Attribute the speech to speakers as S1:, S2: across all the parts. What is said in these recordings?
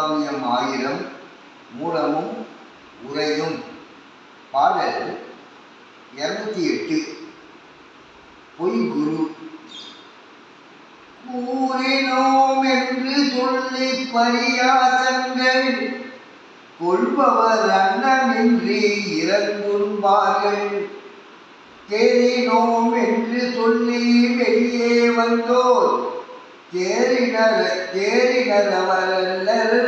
S1: காவியம் ஆயிரம் மூலமும் உரையும் பாடல் இருநூத்தி எட்டு. பொய் குரு கூறினோம் என்று சொல்லி பரியாசங்கள். கொள்பவர் அன்னமின்றி இறங்கும்பார்கள். தேறினோம் என்று சொல்லி வெளியே வந்தோர். தேறினர் தேறினர் அவரல்லர்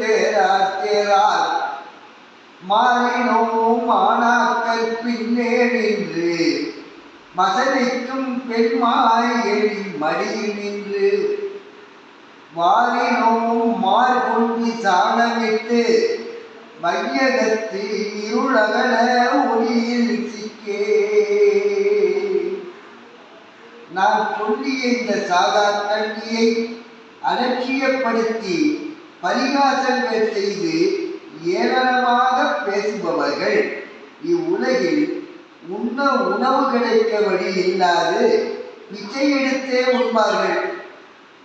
S1: தேரார் தேரார். மாறினோம் மாணாக்கர் பின்னே நின்று மசனிக்கும் பெண்மாயெழி மடியில் நின்று. வாரினோம் மார் கொண்டு சாணமிட்டு மையகத்து இருளகல ஒளியில் சிக்கே. நான் சொல்லிய இந்த சாதா கல்வியை அலட்சியப்படுத்தி பரிகாசங்கள் செய்து ஏளனமாக பேசுபவர்கள் இவ்வுலகில் உண்ண உணவு கிடைக்க வழி இல்லாது பிச்சை எடுத்தே உண்பார்கள்.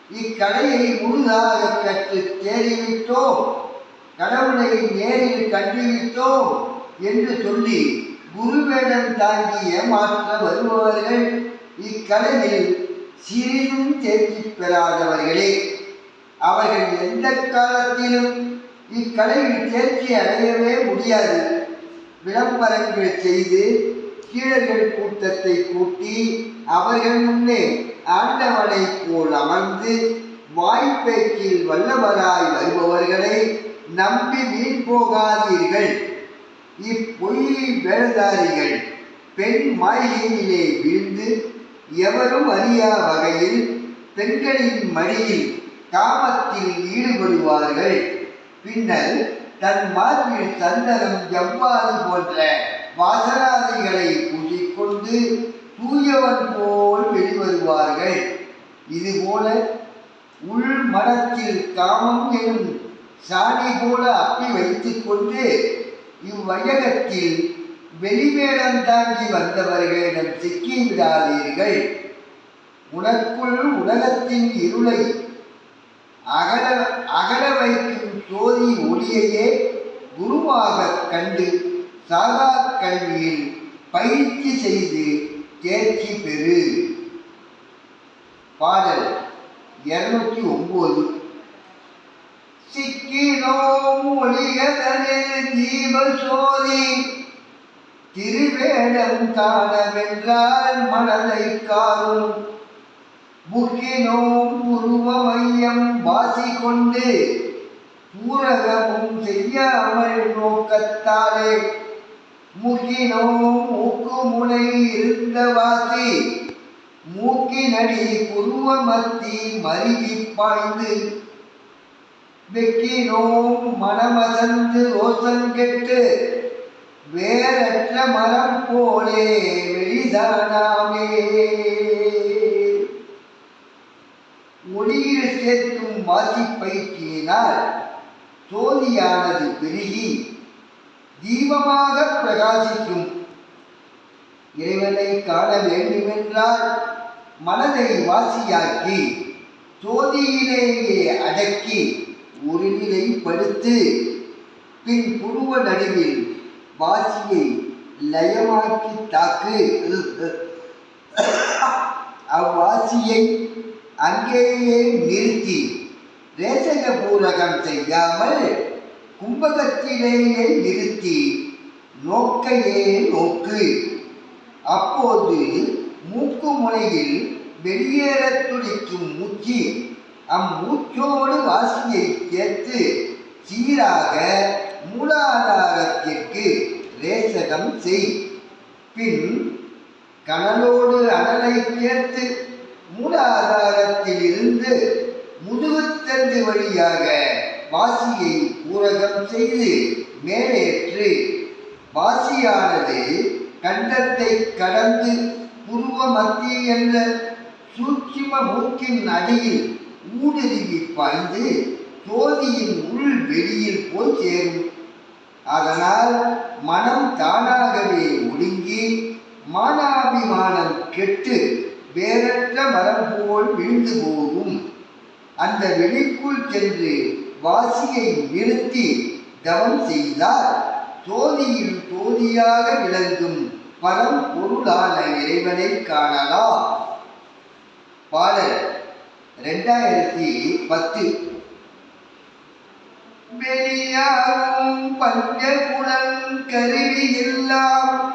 S1: இக்கலையை முழுதாக கற்று தேறிவிட்டோம் கடவுளை நேரில் கண்டுவிட்டோம் என்று சொல்லி குருவேடம் தாங்கிய மாற்ற வருபவர்கள் இக்கலையில் சிறிதும் தேர்ச்சி பெறாதவர்களே அவர்கள் எந்த காலத்திலும் இக்கலையில் தேர்ச்சி அடையவே முடியாது. விளம்பரங்கள் செய்து கீழர்கள் கூட்டத்தை கூட்டி அவர்கள் முன்னே ஆண்டவனை போல் அமர்ந்து வாய்ப்பேச்சில் வல்லவராய் வருபவர்களை நம்பி வீண் போகாதீர்கள். இப்பொய் வேளதாரிகள் பெண் மாளிகையிலே விழுந்து எவரும் அறியா வகையில் பெண்களின் மடியில் காமத்தில் ஈடுபடுவார்கள். பின்னர் தன் மார்பில் சந்தனம் எவ்வாறு போன்ற வாசனாதைகளை பூசிக்கொண்டு தூயவன் போல் வெளிவருவார்கள். இதுபோல உள் மனத்தில் காமம் எனும் சாணி போல அப்பி வைத்துக்கொண்டு இவ்வையகத்தில் வெளிவேடம் தாங்கி வந்தவர்களிடம் சிக்கி விடாதீர்கள் உனக்குள் உலகத்தின் இருளை அகல அகல வைக்கும் ஜோதி ஒளியையே குருவாகக் கண்டு சாதா கல்வியில் பயிற்சி செய்து தேர்ச்சி பெறு. பாடல் இருநூற்றி ஒன்பது சிக்கினோம் ஒளியதனில் தீப சோதி திருவேடம் காணவென்றால் மனதை காரும் முக்கினோம் புருவ மையம் வாசி கொண்டு பூரகமும் செய்யாமல் நோக்கத்தாலே. முக்கினோம் மூக்கு முனை இருந்த வாசி மூக்கினடி புருவ மத்தி மருகி பாய்ந்து. வெக்கினோம் மனமசந்து ரோசன் கெட்டு வேறற்ற மரம் போலே வெளிதானாமே. ஒளியில் சேர்க்கும் வாசி பயிற்சியினால் சோதியானது பெருகி தீபமாக பிரகாசிக்கும். இறைவனை காண வேண்டுமென்றால் மனதை வாசியாக்கி சோதியிலேயே அடக்கி ஒருநிலைப்படுத்து பின் புருவ நடுவில் வாசியை லயமாக்கி தாக்கு. அவ்வாசியை அங்கேயே நிறுத்தி ரேசக பூரகம் செய்யாமல் கும்பகத்திலேயே நிறுத்தி நோக்கையே நோக்கு. அப்போது மூக்கு முனையில் வெளியேறத் துடிக்கும் மூச்சு அம்மூச்சோடு வாசியை சேர்த்து சீராக மூலாதார சேதம் செய். பின் கனலோடு அனலை சேர்த்து மூலாதாரத்தில் இருந்து முதுகுத்தண்டு வழியாக வாசியை ஊரகம் செய்து மேலேற்று. வாசியானது கண்டத்தை கடந்து புருவ மத்தி என்ற சூட்சிம மூக்கின் அடியில் ஊடுருவி பாய்ந்து தோதியின் உள் வெளியில் போய் சேரும். அதனால் மனம் தானாகவே ஒடுங்கி மானாபிமானம் கெட்டு வேறற்ற மரம் போல் விழுந்து போகும். அந்த வெளிக்குள் சென்று வாசியை நிறுத்தி தவம் செய்தார். தோதியில் தோதியாக விளங்கும் பரம் பொருளான இறைவனை காணலாம். பாடல் ரெண்டாயிரத்தி பத்து. வெளியாகும் பஞ்சகுணம் கருவி எல்லாம்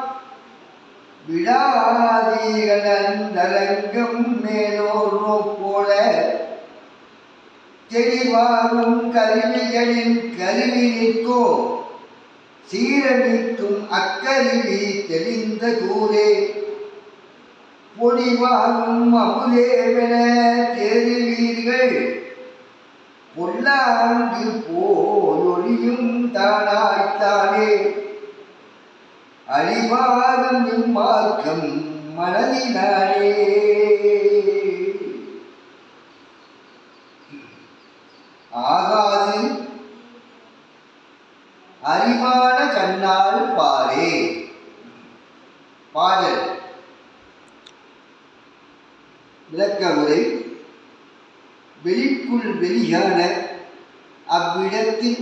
S1: விடாதீகளந்தரங்கம் மேலோர் போல. தெளிவாகும் கருவிகளின் கருவி நிற்கோ. சீரமிக்கும் அக்கருவி தெளிந்த தூரே. பொடிவாகும் அமுதேவென தெரிவீர்கள். பொல்லாங்கு போயொழியும் தானாய்த்தானே. அழிவாகும் இம்மார்க்கம் மனதினாலே. ஆகாது அறிவான கண்ணால் பாரே. பாடல். விளக்க உரை. வெளிக்குள் வெளியான அவ்விடத்தில்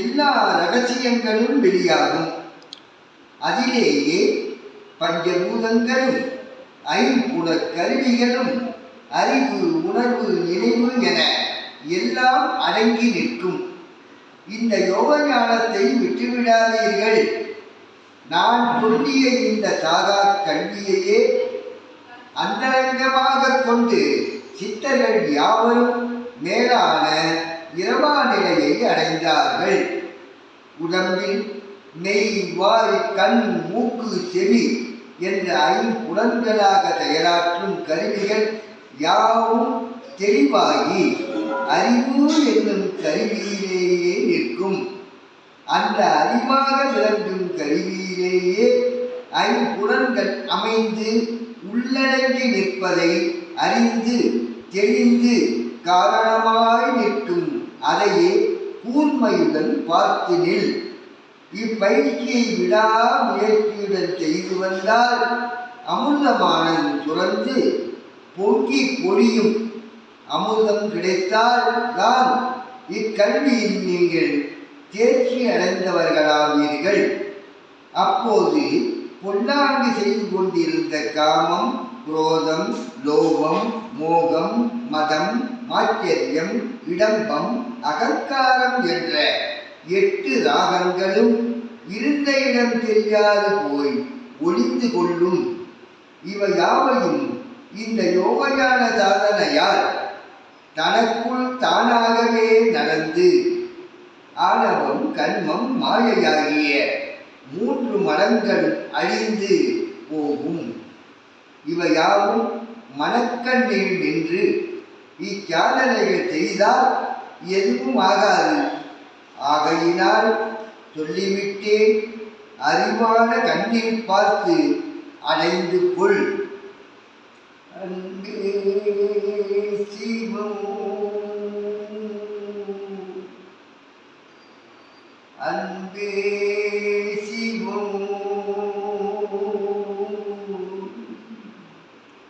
S1: எல்லா ரகசியங்களும் வெளியாகும். அதிலேயே பஞ்சபூதங்களும் ஐம்புல கருவிகளும் அறிவு உணர்வு நினைவு என எல்லாம் அடங்கி நிற்கும். இந்த யோக ஞானத்தை விட்டுவிடாதீர்கள். நான் சொல்லிய இந்த சாதா கல்வியையே அந்தரங்கமாக கொண்டு சித்தர்கள் யாவரும் மேலான இரவா நிலையை அடைந்தார்கள். உடம்பில் மெய் வாய் கண் மூக்கு செவி என்ற ஐம்புலன்களாக தயாராற்றும் கருவிகள் யாவும் தெளிவாகி அறிவு என்னும் கருவியிலேயே நிற்கும். அந்த அறிவாக விளங்கும் கருவியிலேயே ஐம்புலன்கள் அமைந்து உள்ளடங்கி நிற்பதை அறிந்து தெளிந்து காரணமாய் நிற்கும் அதையே கூர்மையுடன் பார்த்து நில். இப்பயிற்சியை விடா முயற்சியுடன் செய்து வந்தால் அமிர்தமானது சுரந்து பொங்கி பொழியும். அமுதம் கிடைத்தால் தான் இக்கல்வியில் நீங்கள் தேர்ச்சி அடைந்தவர்களாவீர்கள். அப்போது பொன்னாங்கு செய்து கொண்டிருந்த காமம் குரோதம் லோபம் மோகம் மதம் மாச்சரியம் இடம்பம் அகங்காரம் என்ற எட்டு ராகங்களும் இருந்த இடம் தெரியாது போய் ஒளிந்து கொள்ளும். இவை யாவையும் இந்த யோகஞான சாதனையால் தனக்குள் தானாகவே நடந்து ஆணவம் கண்மம் மாயையாகிய மூன்று மலங்கள் அழிந்து போகும். இவையாவும் மனக்கண்ணில் நின்று இச்சாதனைகள் செய்தால் எதுவும் ஆகாது. ஆகையினால் சொல்லிவிட்டேன் அறிவான கண்ணில் பார்த்து அடைந்து கொள்.